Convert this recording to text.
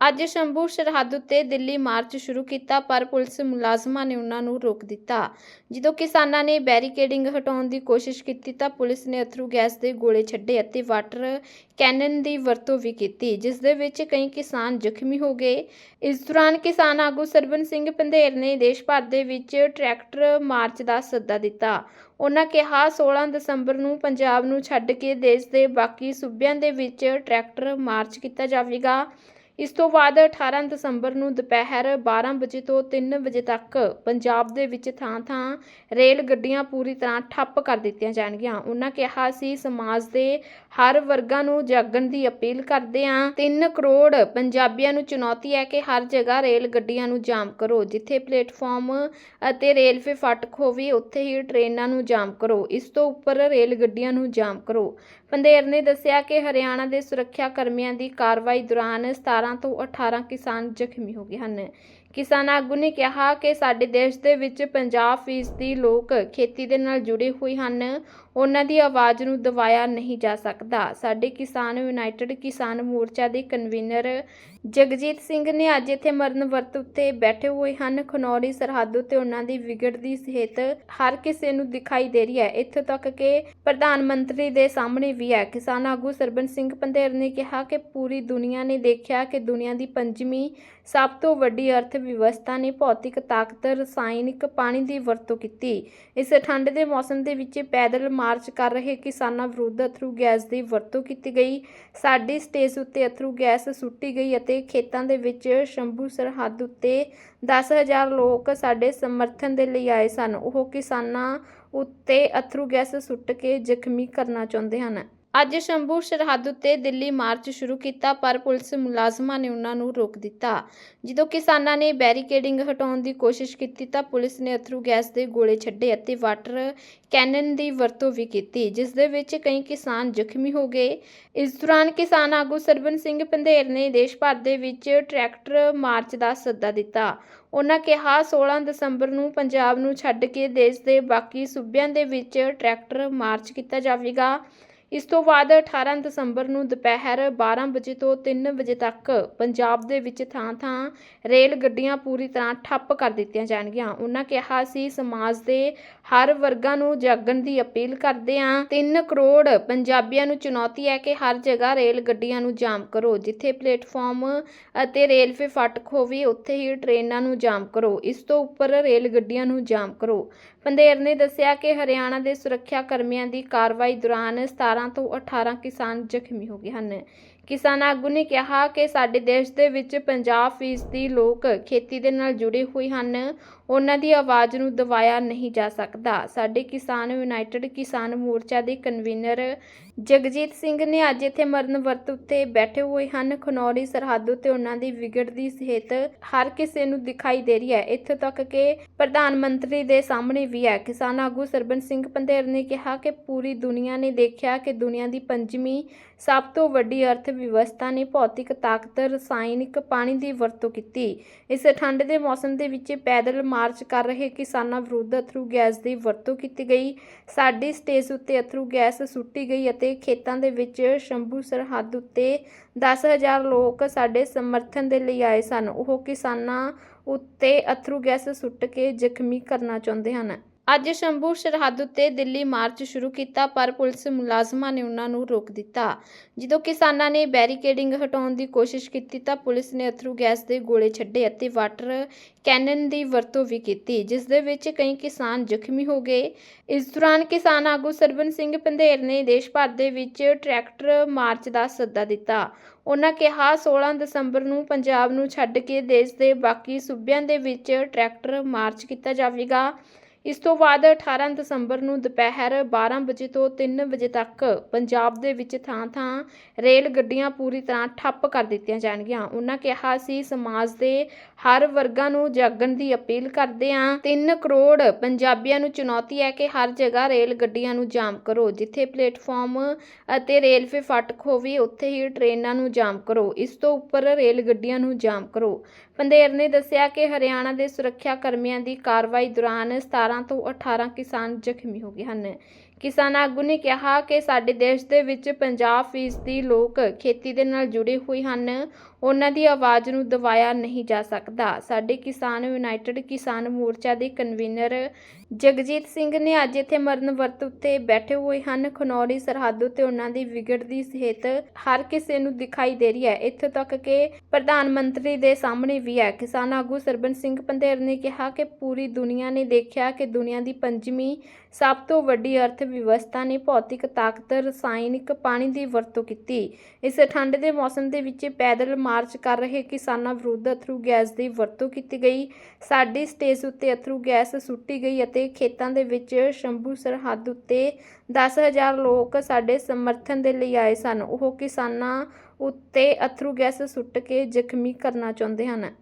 ਅੱਜ ਸ਼ੰਭੂ ਸਰਹੱਦ ਉੱਤੇ ਦਿੱਲੀ ਮਾਰਚ ਸ਼ੁਰੂ ਕੀਤਾ, ਪਰ ਪੁਲਿਸ ਮੁਲਾਜ਼ਮਾਂ ਨੇ ਉਹਨਾਂ ਨੂੰ ਰੋਕ ਦਿੱਤਾ। ਜਦੋਂ ਕਿਸਾਨਾਂ ਨੇ ਬੈਰੀਕੇਡਿੰਗ ਹਟਾਉਣ ਦੀ ਕੋਸ਼ਿਸ਼ ਕੀਤੀ, ਤਾਂ ਪੁਲਿਸ ਨੇ ਅਥਰੂ ਗੈਸ ਦੇ ਗੋਲੇ ਛੱਡੇ ਅਤੇ ਵਾਟਰ ਕੈਨਨ ਦੀ ਵਰਤੋਂ ਵੀ ਕੀਤੀ, ਜਿਸ ਦੇ ਵਿੱਚ ਕਈ ਕਿਸਾਨ ਜ਼ਖਮੀ ਹੋ ਗਏ। ਇਸ ਦੌਰਾਨ ਕਿਸਾਨ ਆਗੂ ਸਰਬਨ ਸਿੰਘ ਪੰਧੇਰ ਨੇ ਦੇਸ਼ ਭਰ ਦੇ ਵਿੱਚ ਟਰੈਕਟਰ ਮਾਰਚ ਦਾ ਸੱਦਾ ਦਿੱਤਾ। ਉਹਨਾਂ ਕਿਹਾ 16 ਦਸੰਬਰ ਨੂੰ ਪੰਜਾਬ ਨੂੰ ਛੱਡ ਕੇ ਦੇਸ਼ ਦੇ ਬਾਕੀ ਸੂਬਿਆਂ ਦੇ ਵਿੱਚ ਟਰੈਕਟਰ ਮਾਰਚ ਕੀਤਾ ਜਾਵੇਗਾ। ਇਸ ਤੋਂ ਬਾਅਦ 18 ਦਸੰਬਰ ਨੂੰ ਦੁਪਹਿਰ 12 ਵਜੇ ਤੋਂ 3 ਵਜੇ ਤੱਕ ਪੰਜਾਬ ਦੇ ਵਿੱਚ ਥਾਂ-ਥਾਂ ਰੇਲ ਗੱਡੀਆਂ ਪੂਰੀ ਤਰ੍ਹਾਂ ਠੱਪ ਕਰ ਦਿੱਤੀਆਂ ਜਾਣਗੀਆਂ। ਉਹਨਾਂ ਕਿਹਾ ਸੀ ਸਮਾਜ ਦੇ ਹਰ ਵਰਗਾਂ ਨੂੰ ਜਾਗਣ ਦੀ ਅਪੀਲ ਕਰਦੇ ਹਾਂ 3 ਕਰੋੜ ਪੰਜਾਬੀਆਂ ਨੂੰ ਚੁਣੌਤੀ ਹੈ ਕਿ ਹਰ ਜਗ੍ਹਾ ਰੇਲ ਗੱਡੀਆਂ ਨੂੰ ਜਾਮ ਕਰੋ। ਜਿੱਥੇ ਪਲੇਟਫਾਰਮ ਅਤੇ ਰੇਲਵੇ ਫਾਟਕ ਹੋਵੇ, ਉੱਥੇ ਹੀ ਟ੍ਰੇਨਾਂ ਨੂੰ ਜਾਮ ਕਰੋ। ਇਸ ਤੋਂ ਉੱਪਰ ਰੇਲ ਗੱਡੀਆਂ ਨੂੰ ਜਾਮ ਕਰੋ। ਪੰਧੇਰ ਨੇ ਦੱਸਿਆ ਕਿ ਹਰਿਆਣਾ ਦੇ ਸੁਰੱਖਿਆ ਕਰਮੀਆਂ ਦੀ ਕਾਰਵਾਈ ਦੌਰਾਨ 17 ਤੋਂ 18 ਕਿਸਾਨ ਜ਼ਖਮੀ ਹੋ ਗਏ ਹਨ। ਕਿਸਾਨ ਆਗੂ ਨੇ ਕਿਹਾ ਕਿ ਸਾਡੇ ਦੇਸ਼ ਦੇ ਵਿੱਚ 50% ਲੋਕ ਖੇਤੀ ਦੇ ਨਾਲ ਜੁੜੇ ਹੋਏ ਹਨ। ਉਹਨਾਂ ਦੀ ਆਵਾਜ਼ ਨੂੰ ਦਬਾਇਆ ਨਹੀਂ ਜਾ ਸਕਦਾ। ਸਾਡੇ ਕਿਸਾਨ ਯੂਨਾਈਟਿਡ ਕਿਸਾਨ ਮੋਰਚਾ ਦੇ ਕਨਵੀਨਰ ਜਗਜੀਤ ਸਿੰਘ ਨੇ ਅੱਜ ਇੱਥੇ ਮਰਨ ਵਰਤ ਉੱਤੇ ਬੈਠੇ ਹੋਏ ਹਨ। ਖਨੌਰੀ, ਸਰਹੱਦ ਉੱਤੇ ਉਹਨਾਂ ਦੀ ਵਿਗੜਦੀ ਸਿਹਤ ਹਰ ਕਿਸੇ ਨੂੰ ਦਿਖਾਈ ਦੇ ਰਹੀ ਹੈ। ਇੱਥੋਂ ਤੱਕ ਕਿ ਪ੍ਰਧਾਨ ਮੰਤਰੀ ਦੇ ਸਾਹਮਣੇ ਵੀ ਹੈ। ਕਿਸਾਨ ਆਗੂ ਸਰਬਨ ਸਿੰਘ ਪੰਧੇਰ ਨੇ ਕਿਹਾ ਕਿ ਪੂਰੀ ਦੁਨੀਆ ਨੇ ਦੇਖਿਆ ਕਿ ਦੁਨੀਆ ਦੀ ਪੰਜਵੀਂ ਸਭ ਤੋਂ ਵੱਡੀ ਅਰਥ ਵਿਵਸਥਾ ਨੇ ਭੌਤਿਕ ਤਾਕਤ, ਰਸਾਇਣਿਕ ਪਾਣੀ ਦੀ ਵਰਤੋਂ ਕੀਤੀ। ਇਸ ਠੰਡ ਦੇ ਮੌਸਮ ਦੇ ਵਿੱਚ ਪੈਦਲ ਮਾਰਚ ਕਰ ਰਹੇ ਕਿਸਾਨਾਂ ਵਿਰੁੱਧ ਅਥਰੂ ਗੈਸ ਦੀ ਵਰਤੋਂ ਕੀਤੀ ਗਈ। ਸਾਡੀ ਸਟੇਜ ਉੱਤੇ ਅਥਰੂ ਗੈਸ ਸੁੱਟੀ ਗਈ ਅਤੇ ਖੇਤਾਂ ਦੇ ਵਿੱਚ ਸ਼ੰਭੂ ਸਰਹੱਦ ਉੱਤੇ 10000 ਲੋਕ ਸਾਡੇ ਸਮਰਥਨ ਦੇ ਲਈ ਆਏ ਸਨ। ਉਹ ਕਿਸਾਨਾਂ ਉੱਤੇ ਅਥਰੂ ਗੈਸ ਸੁੱਟ ਕੇ ਜ਼ਖਮੀ ਕਰਨਾ ਚਾਹੁੰਦੇ ਹਨ। ਅੱਜ ਸ਼ੰਭੂ ਸਰਹੱਦ ਉੱਤੇ ਦਿੱਲੀ ਮਾਰਚ ਸ਼ੁਰੂ ਕੀਤਾ, ਪਰ ਪੁਲਿਸ ਮੁਲਾਜ਼ਮਾਂ ਨੇ ਉਹਨਾਂ ਨੂੰ ਰੋਕ ਦਿੱਤਾ। ਜਦੋਂ ਕਿਸਾਨਾਂ ਨੇ ਬੈਰੀਕੇਡਿੰਗ ਹਟਾਉਣ ਦੀ ਕੋਸ਼ਿਸ਼ ਕੀਤੀ, ਤਾਂ ਪੁਲਿਸ ਨੇ ਅਥਰੂ ਗੈਸ ਦੇ ਗੋਲੇ ਛੱਡੇ ਅਤੇ ਵਾਟਰ ਕੈਨਨ ਦੀ ਵਰਤੋਂ ਵੀ ਕੀਤੀ, ਜਿਸ ਦੇ ਵਿੱਚ ਕਈ ਕਿਸਾਨ ਜ਼ਖਮੀ ਹੋ ਗਏ। ਇਸ ਦੌਰਾਨ ਕਿਸਾਨ ਆਗੂ ਸਰਬਨ ਸਿੰਘ ਪੰਧੇਰ ਨੇ ਦੇਸ਼ ਭਰ ਦੇ ਵਿੱਚ ਟਰੈਕਟਰ ਮਾਰਚ ਦਾ ਸੱਦਾ ਦਿੱਤਾ। ਉਹਨਾਂ ਕਿਹਾ 16 ਦਸੰਬਰ ਨੂੰ ਪੰਜਾਬ ਨੂੰ ਛੱਡ ਕੇ ਦੇਸ਼ ਦੇ ਬਾਕੀ ਸੂਬਿਆਂ ਦੇ ਵਿੱਚ ਟਰੈਕਟਰ ਮਾਰਚ ਕੀਤਾ ਜਾਵੇਗਾ। ਇਸ ਤੋਂ ਬਾਅਦ 18 ਦਸੰਬਰ ਨੂੰ ਦੁਪਹਿਰ 12 ਵਜੇ ਤੋਂ 3 ਵਜੇ ਤੱਕ ਪੰਜਾਬ ਦੇ ਵਿੱਚ ਥਾਂ-ਥਾਂ ਰੇਲ ਗੱਡੀਆਂ ਪੂਰੀ ਤਰ੍ਹਾਂ ਠੱਪ ਕਰ ਦਿੱਤੀਆਂ ਜਾਣਗੀਆਂ। ਉਹਨਾਂ ਕਿਹਾ ਸੀ ਸਮਾਜ ਦੇ ਹਰ ਵਰਗਾਂ ਨੂੰ ਜਾਗਣ ਦੀ ਅਪੀਲ ਕਰਦੇ ਹਾਂ 3 ਕਰੋੜ ਪੰਜਾਬੀਆਂ ਨੂੰ ਚੁਣੌਤੀ ਹੈ ਕਿ ਹਰ ਜਗ੍ਹਾ ਰੇਲ ਗੱਡੀਆਂ ਨੂੰ ਜਾਮ ਕਰੋ, ਜਿੱਥੇ ਪਲੇਟਫਾਰਮ ਅਤੇ ਰੇਲਵੇ ਫਾਟਕ ਹੋਵੇ, ਉੱਥੇ ਹੀ ਟ੍ਰੇਨਾਂ ਨੂੰ ਜਾਮ ਕਰੋ। ਇਸ ਤੋਂ ਉੱਪਰ ਰੇਲ ਗੱਡੀਆਂ ਨੂੰ ਜਾਮ ਕਰੋ। ਪੰਧੇਰ ਨੇ ਦੱਸਿਆ ਕਿ ਹਰਿਆਣਾ ਦੇ ਸੁਰੱਖਿਆ ਕਰਮੀਆਂ ਦੀ ਕਾਰਵਾਈ ਦੌਰਾਨ 17 ਤੋਂ 18 ਕਿਸਾਨ ਜ਼ਖਮੀ ਹੋ ਗਏ ਹਨ। ਕਿਸਾਨ ਆਗੂ ਨੇ ਕਿਹਾ ਕਿ ਸਾਡੇ ਦੇਸ਼ ਦੇ ਵਿੱਚ 50% ਲੋਕ ਖੇਤੀ ਦੇ ਨਾਲ ਜੁੜੇ ਹੋਏ ਹਨ। ਉਹਨਾਂ ਦੀ ਆਵਾਜ਼ ਨੂੰ ਦਬਾਇਆ ਨਹੀਂ ਜਾ ਸਕਦਾ। ਸਾਡੇ ਕਿਸਾਨ ਯੂਨਾਈਟਿਡ ਕਿਸਾਨ ਮੋਰਚਾ ਦੇ ਕਨਵੀਨਰ ਜਗਜੀਤ ਸਿੰਘ ਨੇ ਅੱਜ ਇੱਥੇ ਮਰਨ ਵਰਤ ਉੱਤੇ ਬੈਠੇ ਹੋਏ ਹਨ। ਖਨੌਰੀ, ਸਰਹੱਦ ਉੱਤੇ ਉਹਨਾਂ ਦੀ ਵਿਗੜਦੀ ਸਿਹਤ ਹਰ ਕਿਸੇ ਨੂੰ ਦਿਖਾਈ ਦੇ ਰਹੀ ਹੈ। ਇੱਥੇ ਤੱਕ ਕਿ ਪ੍ਰਧਾਨ ਮੰਤਰੀ ਦੇ ਸਾਹਮਣੇ ਵੀ ਹੈ। ਕਿਸਾਨ ਆਗੂ ਸਰਬਨ ਸਿੰਘ ਪੰਧੇਰ ਨੇ ਕਿਹਾ ਕਿ ਪੂਰੀ ਦੁਨੀਆ ਨੇ ਦੇਖਿਆ ਕਿ ਦੁਨੀਆ ਦੀ ਪੰਜਵੀਂ ਸਭ ਤੋਂ ਵੱਡੀ ਅਰਥ ਵਿਵਸਥਾ ਨੇ ਭੌਤਿਕ ਤਾਕਤ, ਰਸਾਇਣਿਕ ਪਾਣੀ ਦੀ ਵਰਤੋਂ ਕੀਤੀ। ਇਸ ਠੰਡ ਦੇ ਮੌਸਮ ਦੇ ਵਿੱਚ ਪੈਦਲ ਮਾਰਚ ਕਰ ਰਹੇ ਕਿਸਾਨਾਂ ਵਿਰੁੱਧ ਅਥਰੂ ਗੈਸ ਦੀ ਵਰਤੋਂ ਕੀਤੀ ਗਈ। ਸਾਡੀ ਸਟੇਜ ਉੱਤੇ ਅਥਰੂ ਗੈਸ ਸੁੱਟੀ ਗਈ ਅਤੇ ਖੇਤਾਂ ਦੇ ਵਿੱਚ ਸ਼ੰਭੂ ਸਰਹੱਦ ਉੱਤੇ 10000 ਲੋਕ ਸਾਡੇ ਸਮਰਥਨ ਦੇ ਲਈ ਆਏ ਸਨ। ਉਹ ਕਿਸਾਨਾਂ ਉੱਤੇ ਅਥਰੂ ਗੈਸ ਸੁੱਟ ਕੇ ਜ਼ਖਮੀ ਕਰਨਾ ਚਾਹੁੰਦੇ ਹਨ। ਅੱਜ ਸ਼ੰਭੂ ਸਰਹੱਦ ਉੱਤੇ ਦਿੱਲੀ ਮਾਰਚ ਸ਼ੁਰੂ ਕੀਤਾ, ਪਰ ਪੁਲਿਸ ਮੁਲਾਜ਼ਮਾਂ ਨੇ ਉਹਨਾਂ ਨੂੰ ਰੋਕ ਦਿੱਤਾ। ਜਦੋਂ ਕਿਸਾਨਾਂ ਨੇ ਬੈਰੀਕੇਡਿੰਗ ਹਟਾਉਣ ਦੀ ਕੋਸ਼ਿਸ਼ ਕੀਤੀ, ਤਾਂ ਪੁਲਿਸ ਨੇ ਅਥਰੂ ਗੈਸ ਦੇ ਗੋਲੇ ਛੱਡੇ ਅਤੇ ਵਾਟਰ ਕੈਨਨ ਦੀ ਵਰਤੋਂ ਵੀ ਕੀਤੀ, ਜਿਸ ਦੇ ਵਿੱਚ ਕਈ ਕਿਸਾਨ ਜ਼ਖਮੀ ਹੋ ਗਏ। ਇਸ ਦੌਰਾਨ ਕਿਸਾਨ ਆਗੂ ਸਰਬਨ ਸਿੰਘ ਪੰਧੇਰ ਨੇ ਦੇਸ਼ ਭਰ ਦੇ ਵਿੱਚ ਟਰੈਕਟਰ ਮਾਰਚ ਦਾ ਸੱਦਾ ਦਿੱਤਾ। ਉਹਨਾਂ ਕਿਹਾ 16 ਦਸੰਬਰ ਨੂੰ ਪੰਜਾਬ ਨੂੰ ਛੱਡ ਕੇ ਦੇਸ਼ ਦੇ ਬਾਕੀ ਸੂਬਿਆਂ ਦੇ ਵਿੱਚ ਟਰੈਕਟਰ ਮਾਰਚ ਕੀਤਾ ਜਾਵੇਗਾ। ਇਸ ਤੋਂ ਬਾਅਦ 18 ਦਸੰਬਰ ਨੂੰ ਦੁਪਹਿਰ 12 ਵਜੇ ਤੋਂ 3 ਵਜੇ ਤੱਕ ਪੰਜਾਬ ਦੇ ਵਿੱਚ ਥਾਂ-ਥਾਂ ਰੇਲ ਗੱਡੀਆਂ ਪੂਰੀ ਤਰ੍ਹਾਂ ਠੱਪ ਕਰ ਦਿੱਤੀਆਂ ਜਾਣਗੀਆਂ। ਉਹਨਾਂ ਕਿਹਾ ਸੀ ਸਮਾਜ ਦੇ ਹਰ ਵਰਗਾਂ ਨੂੰ ਜਾਗਣ ਦੀ ਅਪੀਲ ਕਰਦੇ ਹਾਂ 3 ਕਰੋੜ ਪੰਜਾਬੀਆਂ ਨੂੰ ਚੁਣੌਤੀ ਹੈ ਕਿ ਹਰ ਜਗ੍ਹਾ ਰੇਲ ਗੱਡੀਆਂ ਨੂੰ ਜਾਮ ਕਰੋ। ਜਿੱਥੇ ਪਲੇਟਫਾਰਮ ਅਤੇ ਰੇਲਵੇ ਫਾਟਕ ਹੋਵੇ, ਉੱਥੇ ਹੀ ਟ੍ਰੇਨਾਂ ਨੂੰ ਜਾਮ ਕਰੋ। ਇਸ ਤੋਂ ਉੱਪਰ ਰੇਲ ਗੱਡੀਆਂ ਨੂੰ ਜਾਮ ਕਰੋ। ਪੰਧੇਰ ਨੇ ਦੱਸਿਆ ਕਿ ਹਰਿਆਣਾ ਦੇ ਸੁਰੱਖਿਆ ਕਰਮੀਆਂ ਦੀ ਕਾਰਵਾਈ ਦੌਰਾਨ 17 ਤੋਂ 18 ਕਿਸਾਨ ਜ਼ਖਮੀ ਹੋ ਗਏ ਹਨ। ਕਿਸਾਨ ਆਗੂ ਨੇ ਕਿਹਾ ਕਿ ਸਾਡੇ ਦੇਸ਼ ਦੇ ਵਿੱਚ 50% ਲੋਕ ਖੇਤੀ ਦੇ ਨਾਲ ਜੁੜੇ ਹੋਏ ਹਨ। ਉਹਨਾਂ ਦੀ ਆਵਾਜ਼ ਨੂੰ ਦਬਾਇਆ ਨਹੀਂ ਜਾ ਸਕਦਾ। ਸਾਡੇ ਕਿਸਾਨ ਯੂਨਾਈਟਿਡ ਕਿਸਾਨ ਮੋਰਚਾ ਦੇ ਕਨਵੀਨਰ ਜਗਜੀਤ ਸਿੰਘ ਨੇ ਅੱਜ ਇੱਥੇ ਮਰਨ ਵਰਤ ਉੱਤੇ ਬੈਠੇ ਹੋਏ ਹਨ। ਖਨੌਰੀ ਸਰਹੱਦ ਉੱਤੇ ਉਹਨਾਂ ਦੀ ਵਿਗੜਦੀ ਸਿਹਤ ਹਰ ਕਿਸੇ ਨੂੰ ਦਿਖਾਈ ਦੇ ਰਹੀ ਹੈ। ਇੱਥੇ ਤੱਕ ਕਿ ਪ੍ਰਧਾਨ ਮੰਤਰੀ ਦੇ ਸਾਹਮਣੇ ਵੀ ਹੈ। ਕਿਸਾਨ ਆਗੂ ਸਰਬਨ ਸਿੰਘ ਪੰਧੇਰ ਨੇ ਕਿਹਾ ਕਿ ਪੂਰੀ ਦੁਨੀਆ ਨੇ ਦੇਖਿਆ ਕਿ ਦੁਨੀਆ ਦੀ ਪੰਜਵੀਂ ਸਭ ਤੋਂ ਵੱਡੀ ਅਰਥ ਵਿਵਸਥਾ ਨੇ ਭੌਤਿਕ ਤਾਕਤ, ਰਸਾਇਣਿਕ ਪਾਣੀ ਦੀ ਵਰਤੋਂ ਕੀਤੀ। ਇਸ ਠੰਡ ਦੇ ਮੌਸਮ ਦੇ ਵਿੱਚ ਪੈਦਲ ਮਾਰਚ ਕਰ ਰਹੇ ਕਿਸਾਨਾਂ ਵਿਰੁੱਧ ਅਥਰੂ ਗੈਸ ਦੀ ਵਰਤੋਂ ਕੀਤੀ ਗਈ। ਸਾਡੀ ਸਟੇਜ ਉੱਤੇ ਅਥਰੂ ਗੈਸ ਸੁੱਟੀ ਗਈ ਅਤੇ ਅਤੇ ਖੇਤਾਂ ਦੇ ਵਿੱਚ ਸ਼ੰਭੂ ਸਰਹੱਦ ਉੱਤੇ 10000 ਲੋਕ ਸਾਡੇ ਸਮਰਥਨ ਦੇ ਲਈ ਆਏ ਸਨ। ਉਹ ਕਿਸਾਨਾਂ ਉੱਤੇ ਅਥਰੂ ਗੈਸ ਸੁੱਟ ਕੇ ਜ਼ਖਮੀ ਕਰਨਾ ਚਾਹੁੰਦੇ ਹਨ।